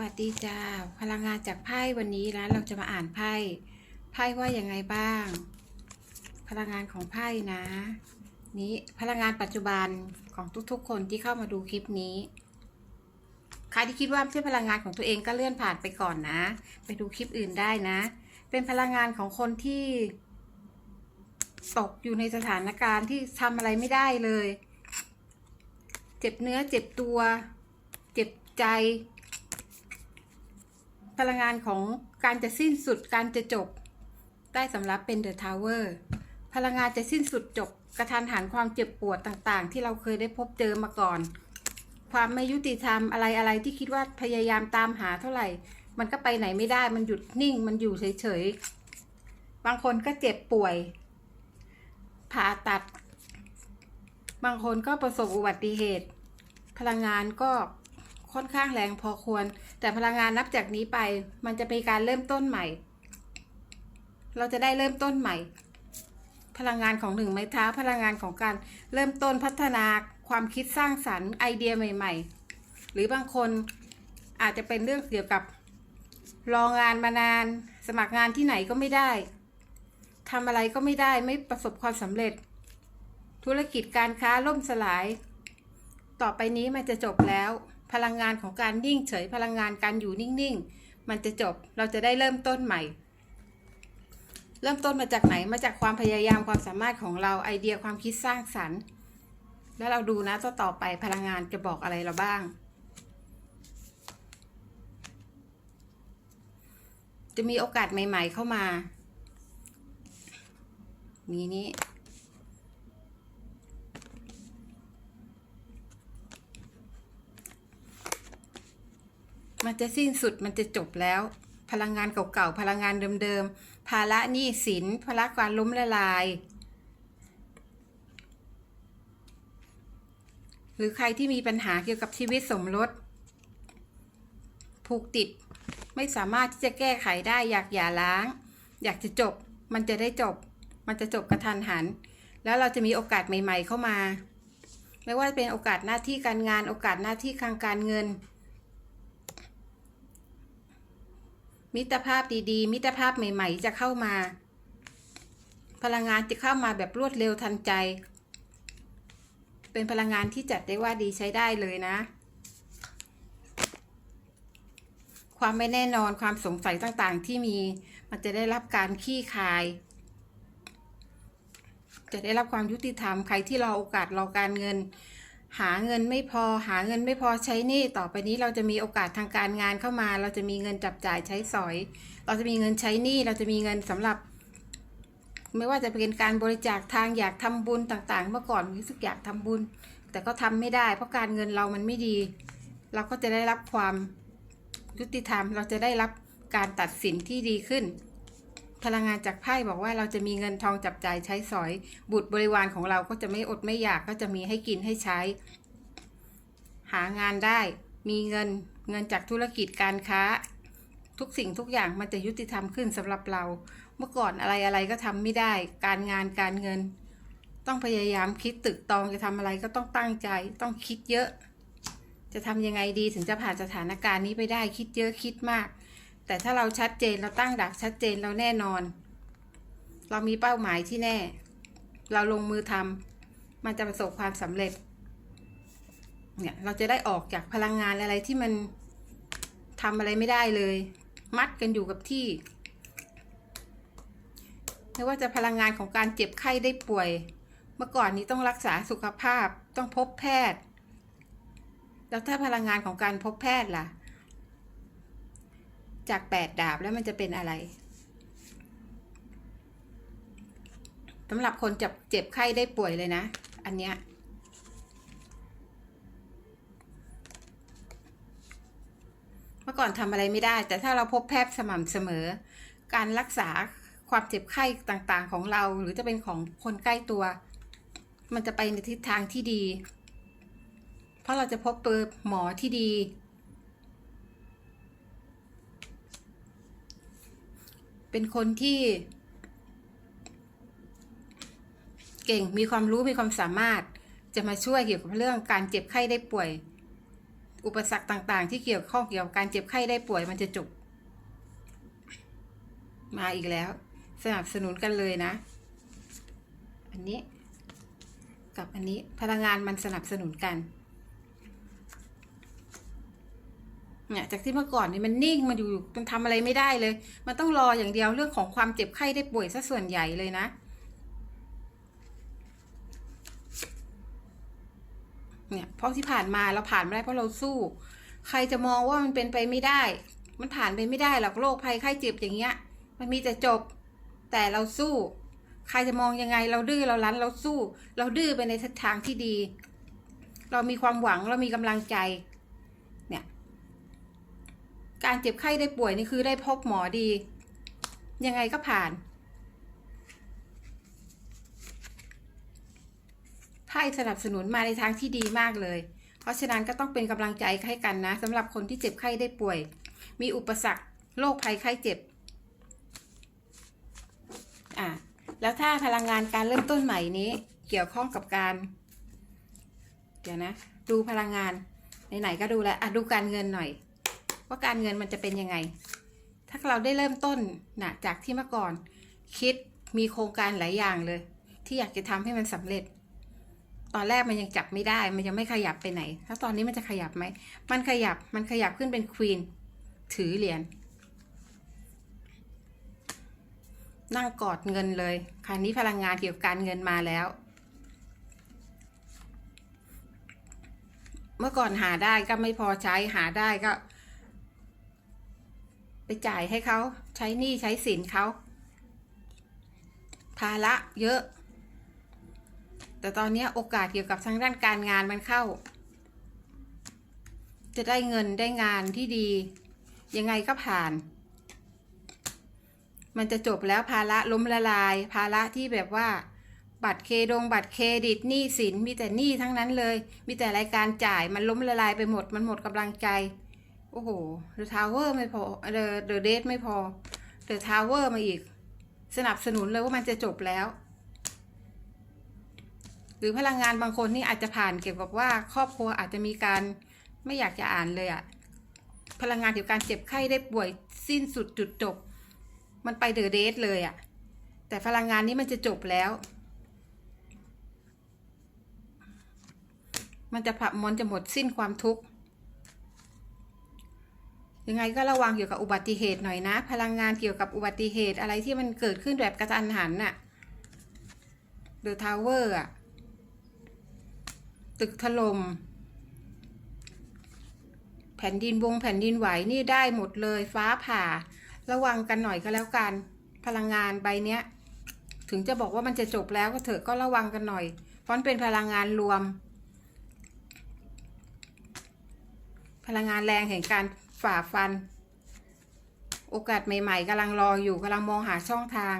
วัสดีจ้าพลังงานจากไพ่วันนี้นะเราจะมาอ่านไพ่ไพ่ว่ายังไงบ้าง พลังงานของไพ่นะ นี้พลังงานปัจจุบันของทุกๆ คนที่เข้ามาดูคลิปนี้ใครที่คิดว่าไม่ใช่พลังงานของตัวเองก็เลื่อนผ่านไปก่อนนะ ไปดูคลิปอื่นได้นะ เป็นพลังงานของคนที่ตกอยู่ในสถานการณ์ที่ทำอะไรไม่ได้เลย เจ็บเนื้อเจ็บตัว เจ็บใจ พลังงานของการจะสิ้นสุดการจะจบ ได้สำหรับเป็นเดอะทาวเวอร์พลังงานจะสิ้นสุดจบ กระทันหันความเจ็บปวดต่างๆ ที่เราเคยได้พบเจอมาก่อน ความไม่ยุติธรรมอะไรอะไรที่คิดว่าพยายามตามหาเท่าไหร่ มันก็ไปไหนไม่ได้มันหยุดนิ่ง มันอยู่เฉยๆ บางคนก็เจ็บป่วย ผ่าตัด บางคนก็ประสบอุบัติเหตุ พลังงานก็ ค่อนข้างแรงพอควร แต่พลังงานนับจากนี้ไป มันจะเป็นการเริ่มต้นใหม่ เราจะได้เริ่มต้นใหม่ พลังงานของหนึ่งไม้เท้า พลังงานของการเริ่มต้นพัฒนาความคิดสร้างสรรค์ไอเดียใหม่ ๆ หรือบางคนอาจจะเป็นเรื่องเกี่ยวกับรองานมานาน สมัครงานที่ไหนก็ไม่ได้ทำอะไรก็ไม่ได้ไม่ประสบความสำเร็จ ธุรกิจการค้าล่มสลาย ต่อไปนี้มันจะจบแล้ว พลังงานของการนิ่งเฉยพลังงานการอยู่นิ่งๆ มันจะจบเราจะได้เริ่มต้นใหม่ เริ่มต้นมาจากไหนมาจากความพยายามความสามารถของเราไอเดียความคิดสร้างสรรค์ แล้วเราดูนะต่อต่อไปพลังงานจะบอกอะไรเราบ้าง จะมีโอกาสใหม่ ๆเข้ามามีนี้ มันจะสิ้นสุดมันจะจบแล้ว พลังงานเก่าๆพลังงานเดิมๆภาระหนี้สินภาระการล้มละลาย หรือใครที่มีปัญหาเกี่ยวกับชีวิตสมรสผูกติดไม่สามารถที่จะแก้ไขได้อยากหย่าร้าง อยากจะจบ มันจะได้จบ มันจะจบกระทันหัน แล้วเราจะมีโอกาสใหม่ ๆ เข้ามา ไม่ว่าจะเป็นโอกาสหน้าที่การงานโอกาสหน้าที่ทางการเงิน มิตรภาพดีๆ มิตรภาพใหม่ ๆ จะเข้ามา พลังงานจะเข้ามาแบบรวดเร็วทันใจ เป็นพลังงานที่จัดได้ว่าดีใช้ได้เลยนะ ความไม่แน่นอนความสงสัยต่างๆ ที่มีมันจะได้รับการขี้คาย จะได้รับความยุติธรรมใครที่รอโอกาสรอการเงิน หาเงินไม่พอหาเงินไม่พอใช้หนี้ต่อไปนี้เราจะมีโอกาสทางการงานเข้ามา เราจะมีเงินจับจ่ายใช้สอย เราจะมีเงินใช้หนี้เราจะมีเงินสำหรับ ไม่ว่าจะเป็นการบริจาคทางอยากทำบุญต่างๆ เมื่อก่อนรู้สึกอยากทำบุญ แต่ก็ทำไม่ได้ เพราะการเงินเรามันไม่ดี เราก็จะได้รับความยุติธรรม เราจะได้รับการตัดสินที่ดีขึ้น พลังงานจากไพ่บอกว่าเราจะมีเงินทองจับจ่ายใช้สอย บุตรบริวารของเราก็จะไม่อดไม่อยากก็จะมีให้กินให้ใช้ หางานได้ มีเงินเงินจากธุรกิจการค้า ทุกสิ่งทุกอย่างมันจะยุติธรรมขึ้นสำหรับเรา เมื่อก่อนอะไรอะไรก็ทำไม่ได้ การงานการเงิน ต้องพยายามคิดตึกตองจะทำอะไรก็ต้องตั้งใจ ต้องคิดเยอะ จะทำยังไงดีถึงจะผ่านสถานการณ์นี้ไปได้คิดเยอะคิดมาก แต่ถ้าเราชัดเจนเราตั้งดักชัดเจนเราแน่นอน เรามีเป้าหมายที่แน่ เราลงมือทำมันจะประสบความสำเร็จเนี่ยเราจะได้ออกจากพลังงานอะไรที่มันทำอะไรไม่ได้เลย มัดกันอยู่กับที่ไม่ว่าจะพลังงานของการเจ็บไข้ได้ป่วย เมื่อก่อนนี้ต้องรักษาสุขภาพต้องพบแพทย์ แล้วถ้าพลังงานของการพบแพทย์ล่ะ จากแปดดาบแล้วมันจะเป็นอะไรสำหรับคนเจ็บเจ็บไข้ได้ป่วยเลยนะ อันเนี้ยเมื่อก่อนทำอะไรไม่ได้ แต่ถ้าเราพบแพทย์สม่ำเสมอ การรักษาความเจ็บไข้ต่างๆของเรา หรือจะเป็นของคนใกล้ตัว มันจะไปในทิศทางที่ดี เพราะเราจะพบเจอหมอที่ดี เป็นคนที่ เก่งมีความรู้มีความสามารถ จะมาช่วยเกี่ยวกับเรื่องการเจ็บไข้ได้ป่วย อุปสรรคต่างๆ ที่เกี่ยวข้องเกี่ยวกับการเจ็บไข้ได้ป่วยมันจะจบ มาอีกแล้ว สนับสนุนกันเลยนะ อันนี้ กับอันนี้พลังงานมันสนับสนุนกัน เนี่ยจากที่เมื่อก่อนนี่มันนิ่งมันอยู่มันทำอะไรไม่ได้เลย มันต้องรออย่างเดียวเรื่องของความเจ็บไข้ได้ป่วยซะส่วนใหญ่เลยนะเนี่ยเพราะที่ผ่านมาเราผ่านมาได้เพราะเราสู้ ใครจะมองว่ามันเป็นไปไม่ได้ มันผ่านไปไม่ได้หรอกโรคภัยไข้เจ็บอย่างเงี้ย มันมีแต่จบ แต่เราสู้ ใครจะมองยังไงเราดื้อเรารั้นเราสู้ เราดื้อไปในทิศทางที่ดี เรามีความหวังเรามีกำลังใจ การเจ็บไข้ได้ป่วยนี่คือได้พบหมอดี ยังไงก็ผ่านไพ่สนับสนุนมาในทางที่ดีมากเลย เพราะฉะนั้นก็ต้องเป็นกำลังใจให้กันนะสำหรับคนที่เจ็บไข้ได้ป่วย มีอุปสรรคโรคภัยไข้เจ็บอะแล้วถ้าพลังงานการเริ่มต้นใหม่นี้ เกี่ยวข้องกับการ เดี๋ยวนะ ดูพลังงานไหนๆก็ดูแล้วอะดูการเงินหน่อย ว่าการเงินมันจะเป็นยังไง ถ้าเราได้เริ่มต้นนะจากที่เมื่อก่อน คิดมีโครงการหลายอย่างเลย ที่อยากจะทำให้มันสำเร็จ ตอนแรกมันยังจับไม่ได้ มันยังไม่ขยับไปไหน ถ้าตอนนี้มันจะขยับไหม มันขยับมันขยับขึ้นเป็นควีนถือเหรียญนั่งกอดเงินเลยคราวนี้พลังงานเกี่ยวกับการเงินมาแล้ว เมื่อก่อนหาได้ก็ไม่พอใช้หาได้ก็ ไปจ่ายให้เขาใช้หนี้ใช้สินเขาภาระเยอะ แต่ตอนนี้โอกาสเกี่ยวกับทางด้านการงานมันเข้า จะได้เงินได้งานที่ดี ยังไงก็ผ่าน มันจะจบแล้วภาระล้มละลาย ภาระที่แบบว่า บัตรเครดงบัตรเครดิตหนี้สินมีแต่หนี้ทั้งนั้นเลย มีแต่รายการจ่ายมันล้มละลายไปหมดมันหมดกำลังใจ โอ้โหเดอะทาวเวอร์ไม่พอเดอะเดอะเดทไม่พอเดอะทาวเวอร์มาอีก สนับสนุนเลยว่ามันจะจบแล้ว หรือพลังงานบางคนนี่อาจจะผ่านเกี่ยวกับว่าครอบครัวอาจจะมีการไม่อยากจะอ่านเลยอะพลังงานเกี่ยวกับการเจ็บไข้ได้ป่วยสิ้นสุดจุดจบ มันไปเดอะเดทเลยอะแต่พลังงานนี้มันจะจบแล้ว มันจะผับมันจะหมดสิ้นความทุกข์ ยังไงก็ระวังเกี่ยวกับอุบัติเหตุหน่อยนะ พลังงานเกี่ยวกับอุบัติเหตุอะไรที่มันเกิดขึ้นแบบกระทันหันน่ะเดอะทาวเวอร์อะตึกถลม่มแผ่นดินวงแผ่นดินไหวนี่ได้หมดเลยฟ้าผ่า ระวังกันหน่อยก็แล้วกัน พลังงานใบเนี้ย ถึงจะบอกว่ามันจะจบแล้วก็เถอะก็ระวังกันหน่อย เพราะมันเป็นพลังงานรวม พลังงานแรงแห่งการ ฝ่าฟัน โอกาสใหม่ ๆกำลังรออยู่กำลังมองหาช่องทาง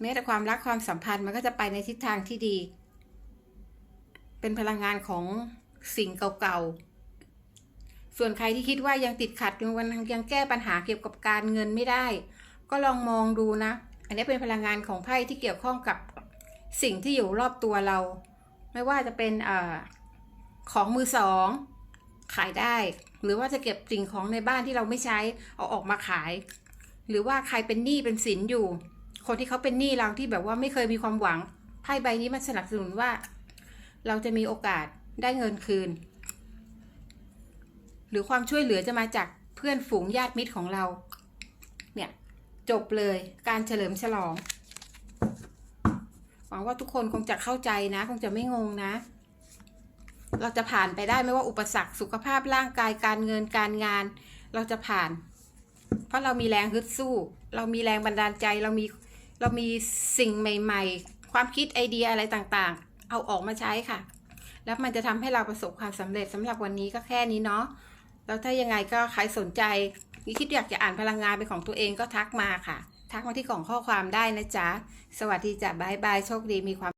แม้แต่ความรักความสัมพันธ์มันก็จะไปในทิศทางที่ดี เป็นพลังงานของสิ่งเก่าๆ ส่วนใครที่คิดว่ายังติดขัดยังวันยังแก้ปัญหาเกี่ยวกับการเงินไม่ได้ ก็ลองมองดูนะ อันนี้เป็นพลังงานของไพ่ที่เกี่ยวข้องกับ สิ่งที่อยู่รอบตัวเรา ไม่ว่าจะเป็นออของมือสอง ขายได้ หรือว่าจะเก็บสิ่งของในบ้านที่เราไม่ใช้เอาออกมาขาย หรือว่าใครเป็นหนี้เป็นสินอยู่ คนที่เขาเป็นหนี้เราที่แบบว่าไม่เคยมีความหวังไพ่ใบนี้มันสนับสนุนว่า เราจะมีโอกาสได้เงินคืน หรือความช่วยเหลือจะมาจากเพื่อนฝูงญาติมิตรของเรา เนี่ย จบเลยการเฉลิมฉลอง หวังว่าทุกคนคงจะเข้าใจนะ คงจะไม่งงนะ เราจะผ่านไปได้ไม่ว่าอุปสรรคสุขภาพร่างกายการเงินการงาน เราจะผ่าน เพราะเรามีแรงฮึดสู้ เรามีแรงบันดาลใจเรามีเรามีสิ่งใหม่ ๆ ความคิดไอเดียอะไรต่างๆ เอาออกมาใช้ค่ะ แล้วมันจะทำให้เราประสบความสำเร็จสำหรับวันนี้ก็แค่นี้เนาะแล้วถ้ายังไงก็ใครสนใจคิดอยากจะอ่านพลังงานเป็นของตัวเองก็ทักมาค่ะ ทักมาที่กล่องข้อความได้นะจ๊ะ สวัสดีจ้ะบายบาย โชคดีมีความ